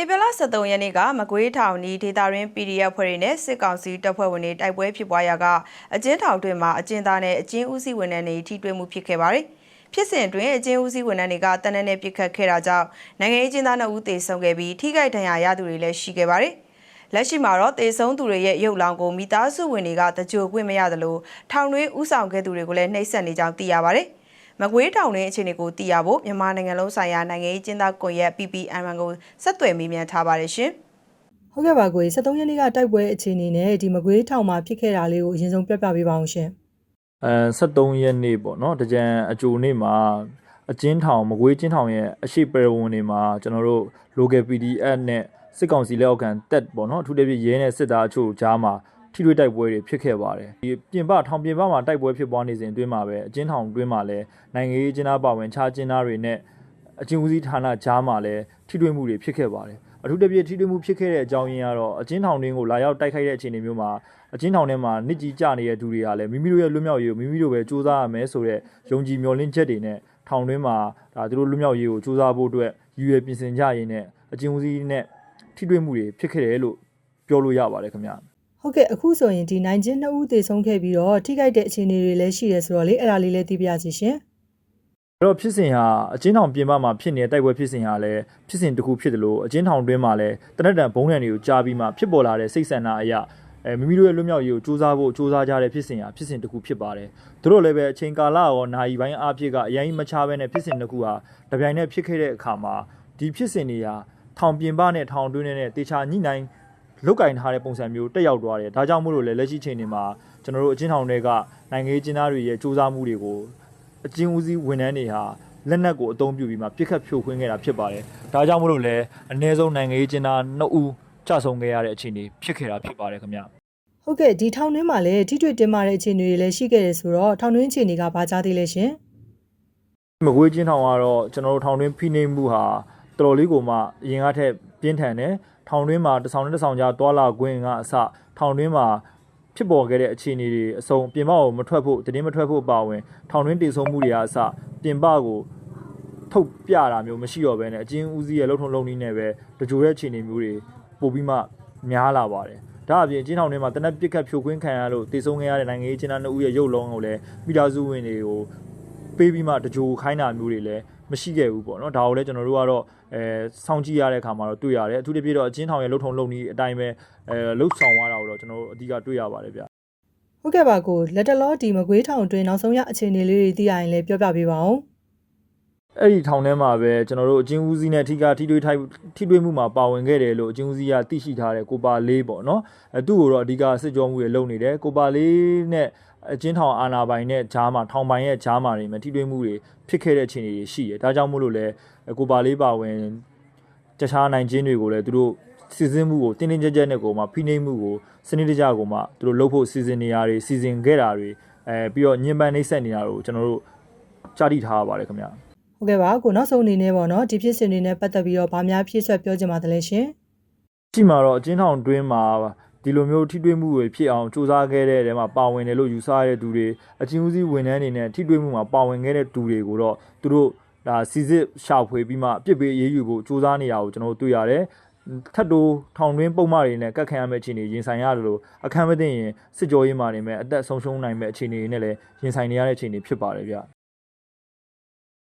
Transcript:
ဧပြီလ23ရက်နေ့ကမကွေးထောင်နီဒေတာရင်း PDF ဖွဲ့တွေနဲ့စစ်ကောင်စီတပ်ဖွဲ့ဝင်တွေတိုက်ပွဲဖြစ်ပွားရာကအကျဉ်းထောင်တွင်မှာအကျဉ်းသားနဲ့အကျဉ်းဦးစီးဝန်ထမ်းတွေထိတွေ့မှုဖြစ်ခဲ့ပါတယ်။ဖြစ်စဉ်တွင်အကျဉ်းဦးစီးဝန်ထမ်းတွေကတနက်နေ့ပြစ်ခတ်ခဲ့တာကြောင့်နိုင်ငံရေးအကျဉ်းသား2ဦးသေဆုံးခဲ့ပြီးထိခိုက်ဒဏ်ရာရသူတွေလည်းရှိခဲ့ပါတယ်။လက်ရှိမှာတော့သေဆုံးသူတွေရဲ့ရုပ်လောင်းကိုမိသားစုဝင်တွေကတကြိုခွင့်မရသလိုထောင်တွင်းဥဆောင်ခဲ့သူတွေကိုလည်းနှိပ်စက်နေကြောင်းသိရပါတယ်။ မကွေးတောင်တွင်းအခြေအနေကိုသိရဖို့မြန်မာနိုင်ငံလုံးဆိုင်ရာနိုင်ငံရေးကျင်းသားကွန်ရက် PPM ကိုဆက်သွယ်မေးမြန်းထားပါတယ်ရှင်။ဟုတ်ကဲ့ပါကိုကြီး73ရက်နေ့ကတိုက်ပွဲအခြေအနေနဲ့ဒီမကွေးထောင်မှာဖြစ်ခဲ့တာလေးကိုအရင်ဆုံးပြပြပေးပါအောင်ရှင်အဲ73ရက်နေ့ပေါ့နော်တကြံအကြိုနေ့မှာအကျဉ်းထောင်မကွေးကျဉ်းထောင်ရဲ့အရှိပရဝန်တွေမှာကျွန်တော်တို့ local PDF နဲ့စစ်ကောင်စီလက်အောက်ခံတက်ပေါ့နော်အထူးသဖြင့်ရဲနဲ့စစ်သားအချို့ကြားမှာ ထိတွေ့တိုက်ပွဲတွေဖြစ်ခဲ့ပါတယ်ဒီပြင်ပထောင်ပြင်ပမှာတိုက်ပွဲဖြစ်ပွားနေစဉ်အတွင်းမှာပဲအကျဉ်းထောင်အတွင်းမှာလည်းနိုင်ငံရေးကျင်းသားပါဝင်ခြားကျင်းသားတွေနဲ့အကျဉ်းဦးစီးဌာနကြားမှာလည်းထိတွေ့မှုတွေဖြစ်ခဲ့ပါတယ်အထူးသဖြင့်ထိတွေ့မှုဖြစ်ခဲ့တဲ့အကြောင်းရင်းကတော့အကျဉ်းထောင်တွင်းကိုလာရောက်တိုက်ခိုက်တဲ့အခြေအနေမျိုးမှာအကျဉ်းထောင်ထဲမှာနစ်ကြီးကြနေတဲ့သူတွေကလည်းမိမိတို့ရဲ့လွတ်မြောက်ရေးကိုမိမိတို့ပဲစူးစမ်းရမယ်ဆိုတော့ယုံကြည်မျှော်လင့်ချက်တွေနဲ့ထောင်တွင်းမှာဒါသူတို့လွတ်မြောက်ရေးကိုစူးစမ်းဖို့အတွက်ရည်ရွယ်ပြင်ဆင်ကြရင်းနဲ့အကျဉ်းဦးစီးနဲ့ထိတွေ့မှုတွေဖြစ်ခဲ့တယ်လို့ပြောလို့ရပါတယ်ခင်ဗျာ ဟုတ်ကဲ့အခုဆိုရင်ဒီနိုင်ချင်း2ဦးသေဆုံးခဲ့ပြီးတော့ထိခိုက်တဲ့အခြေအနေတွေလည်းရှိရဲဆိုတော့လေအဲ့ဒါလေးလည်းသိပြစီရှင်အဲ့တော့ဖြစ်စဉ်ဟာအကျဉ်းထောင်ပြင်ပမှာဖြစ်နေတဲ့တိုက်ပွဲဖြစ်စဉ်ဟာလည်းဖြစ်စဉ်တစ်ခုဖြစ်တယ်လို့အကျဉ်းထောင်တွင်းမှာလည်းတနက်တန်ဘုံထန်တွေကိုကြားပြီးမှဖြစ်ပေါ်လာတဲ့စိတ်ဆန္ဒအရာအဲမိမိတို့ရဲ့လွတ်မြောက်ရေးကိုစူးစမ်းဖို့စူးစမ်းကြတဲ့ဖြစ်စဉ်ဟာဖြစ်စဉ်တစ်ခုဖြစ်ပါတယ်။သူတို့လည်းပဲအချိန်ကာလရောနိုင်ပိုင်းအားဖြင့်ကအရင်မချဘဲနဲ့ဖြစ်စဉ်တစ်ခုဟာတပြိုင်နက်ဖြစ်ခဲ့တဲ့အခါမှာဒီဖြစ်စဉ်တွေဟာထောင်ပြင်ပနဲ့ထောင်တွင်းနဲ့တေချာညှိနှိုင်း လုတ်ကင်ထားတဲ့ပုံစံမျိုးတက်ရောက်သွားတယ်။ဒါကြောင့်မို့လို့လည်းလက်ရှိချိန်တွေမှာကျွန်တော်တို့အကျဉ်းထောင်တွေကနိုင်ငံရေးကျင်းသားတွေရဲ့စူးစမ်းမှုတွေကိုအကျဉ်းဦးစီးဝန်ထမ်းတွေဟာလက်နက်ကိုအသုံးပြုပြီးမှပြစ်ခတ်ဖြိုခွင်းခဲ့တာဖြစ်ပါတယ်။ဒါကြောင့်မလို့လည်းအ ਨੇ ဆုံးနိုင်ငံရေးကျင်းသား2ဦးကြဆုံးခဲ့ရတဲ့အခြေအနေဖြစ်ခဲ့တာဖြစ်ပါတယ်ခင်ဗျ။ဟုတ်ကဲ့ဒီထောင်တွင်းမှာလည်းထိတွေ့တင်မာတဲ့အခြေအနေတွေလည်းရှိခဲ့တယ်ဆိုတော့ထောင်တွင်းအခြေအနေကဘာကြားသေးလဲရှင်မကွေးချင်းထောင်ကတော့ကျွန်တော်တို့ထောင်တွင်းဖိနှိပ်မှုဟာတော်တော်လေးကိုမှအရင်ကထက် ပြင်းထန်တယ်ထောင်တွင်းမှာတစ်ဆောင်နဲ့တစ်ဆောင်ကြားသွာလာခွင့်ကအစထောင်တွင်းမှာဖြစ်ပေါ်ခဲ့တဲ့အခြေအနေတွေအစုံပြင်ပကိုမထွက်ဖို့တည်င်းမထွက်ဖို့ပါဝင်ထောင်တွင်းတည်ဆုံမှုတွေကအစပြင်ပကိုထုတ်ပြတာမျိုးမရှိတော့ဘဲနဲ့အချင်းဦးစီးရဲ့လှုပ်ထုံလုံနည်းနဲ့ပဲတကြိုတဲ့အခြေအနေမျိုးတွေပို့ပြီးမှများလာပါတယ်ဒါအပြင်အချင်းထောင်ထဲမှာတနက်ပစ်ခတ်ဖြိုခွင်းခံရလို့တည်ဆုံခဲ့ရတဲ့နိုင်ငံရေးချင်းသား2ဦးရဲ့ရုပ်လုံးကိုလည်းမိသားစုဝင်တွေကိုပေးပြီးမှတကြိုခိုင်းတာမျိုးတွေလည်း မရှိခဲ့ဘူးပေါ့နော်ဒါကိုလည်းကျွန်တော်တို့ကတော့အဲစောင့်ကြည့်ရတဲ့အခါမှာတော့တွေ့ရတယ်အထူးသဖြင့်တော့အချင်းထောင်ရဲ့လှုပ်ထုံလှုပ်နည်းအတိုင်းပဲအဲလှုပ်ဆောင်သွားတာကိုတော့ကျွန်တော်တို့အဓိကတွေ့ရပါတယ်ဗျဟုတ်ကဲ့ပါကိုလက်တလောဒီမကွေးထောင်အတွင်းနောက်ဆုံးရအခြေအနေလေးတွေသိရရင်လည်းပြောပြပေးပါအောင် အဲ့ဒီထောင်ထဲမှာပဲကျွန်တော်တို့အချင်းဦးစီးနဲ့ထိကထိတွေ့ထိုက်ထိတွေ့မှုမှာပါဝင်ခဲ့တယ်လို့အချင်းဦးစီးကသိရှိထားတဲ့ကိုပါလေးပေါ့နော်အဲသူ့ကိုတော့အဓိကစစ်ကြောမှုတွေလုပ်နေတယ်ကိုပါလေးနဲ့အချင်းထောင်အာနာပိုင်နဲ့ဂျားမှာထောင်ပိုင်ရဲ့ဂျားမှာနေမှာထိတွေ့မှုတွေဖြစ်ခဲ့တဲ့အခြေအနေတွေရှိတယ်ဒါကြောင့်မို့လို့လဲကိုပါလေးပါဝင်တခြားနိုင်ချင်းတွေကိုလည်းသူတို့စီစဉ်မှုကိုတင်းတင်းကြပ်ကြပ်နဲ့ကိုမှဖိနှိပ်မှုကိုစနစ်တကျကိုမှသူတို့လုပ်ဖို့စီစဉ်နေရတွေစီစဉ်ခဲ့တာတွေအဲပြီးတော့ညင်ပန်းနှိမ့်ဆက်နေတာတွေကိုကျွန်တော်တို့ကြားတိထားရပါတယ်ခင်ဗျာ ဟုတ်ကဲ့ပါကိုနောက်ဆုံးအနေနဲ့ပေါ့နော်ဒီဖြစ်စဉ်တွေနဲ့ပတ်သက်ပြီးတော့ဗာများဖြည့်ဆွက်ပြောချင်ပါတယ်လဲရှင်ကြည့်မှာတော့အချင်းထောင်တွင်းမှာဒီလိုမျိုးထိတွေ့မှုတွေဖြစ်အောင်စူးစမ်းခဲ့တဲ့တဲမှာပါဝင်တယ်လို့ယူဆရတဲ့သူတွေအချင်းဦးစီးဝန်ထမ်းတွေနဲ့ထိတွေ့မှုမှာပါဝင်ခဲ့တဲ့သူတွေကိုတော့သူတို့ဒါစီစစ်ရှာဖွေပြီးမှပြစ်ပေးရေးယူဖို့စူးစမ်းနေတာကိုကျွန်တော်တို့တွေ့ရတယ်ထပ်တိုးထောင်တွင်းပုံမှန်တွေနဲ့ကတ်ခံရမယ့်အခြေအနေရင်ဆိုင်ရတယ်လို့အခမ်းမသိရင်စစ်ကြောရေးမှာနေမဲ့အသက်ဆုံးရှုံးနိုင်မဲ့အခြေအနေတွေနဲ့လည်းရင်ဆိုင်နေရတဲ့အခြေအနေဖြစ်ပါတယ်ဗျ